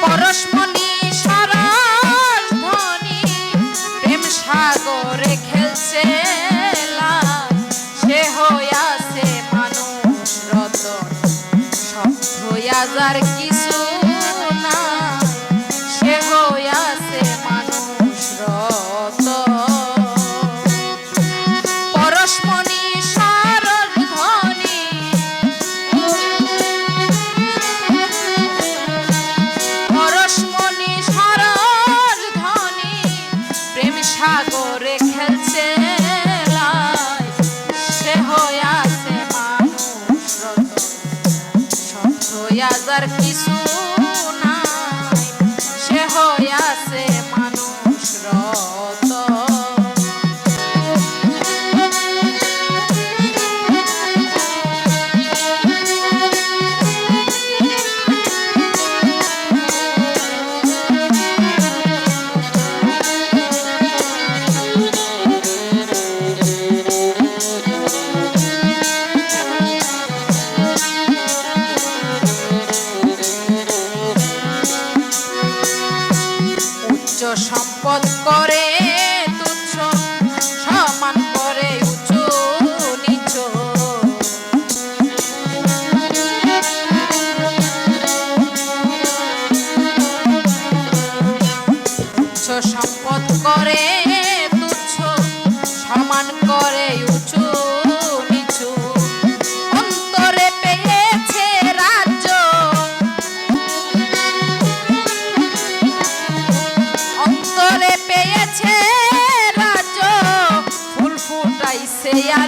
poros, poros. সম্পদ করে Yeah.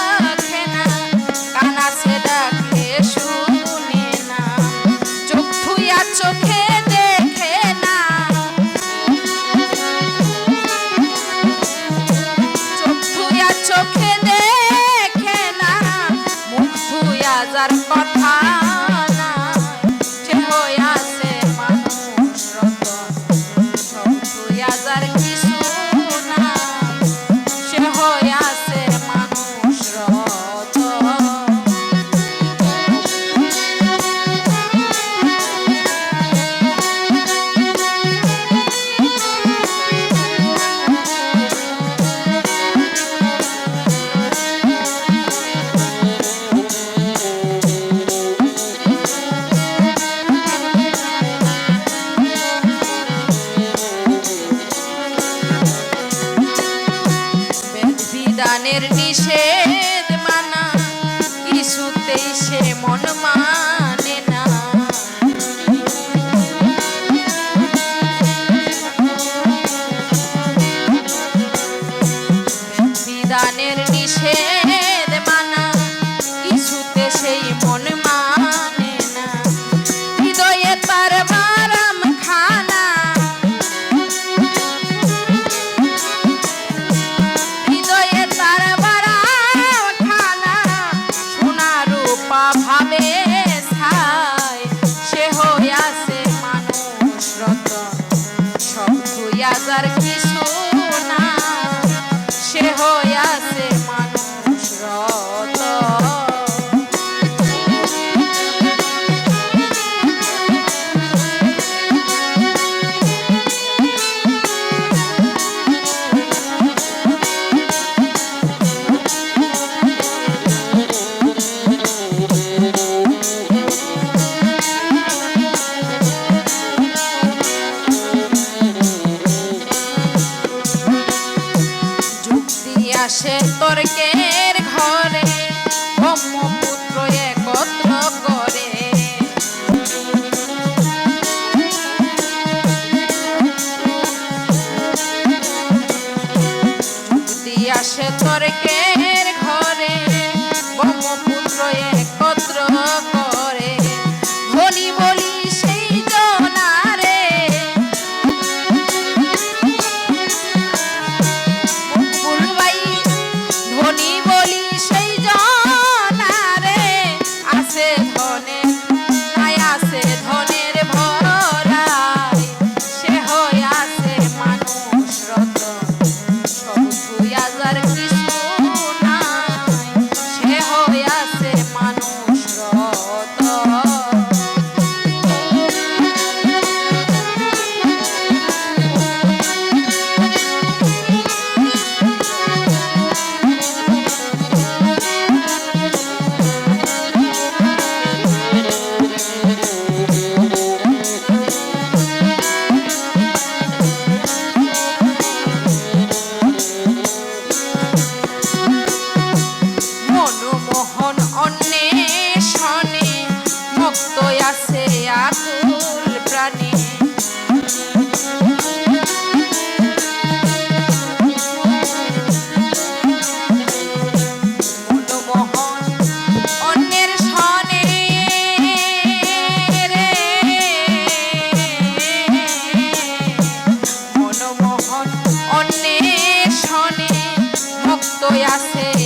তার কথা মনের নিষেধ মানা কিছুতেই সে মন মানে না। বিধানের নিষেধ আসে তর্কের ঘরে ব্রহ্মপুত্র একত্র করে। আসে তর্কের ঘরে ব্রহ্মপুত্র voy a hacer.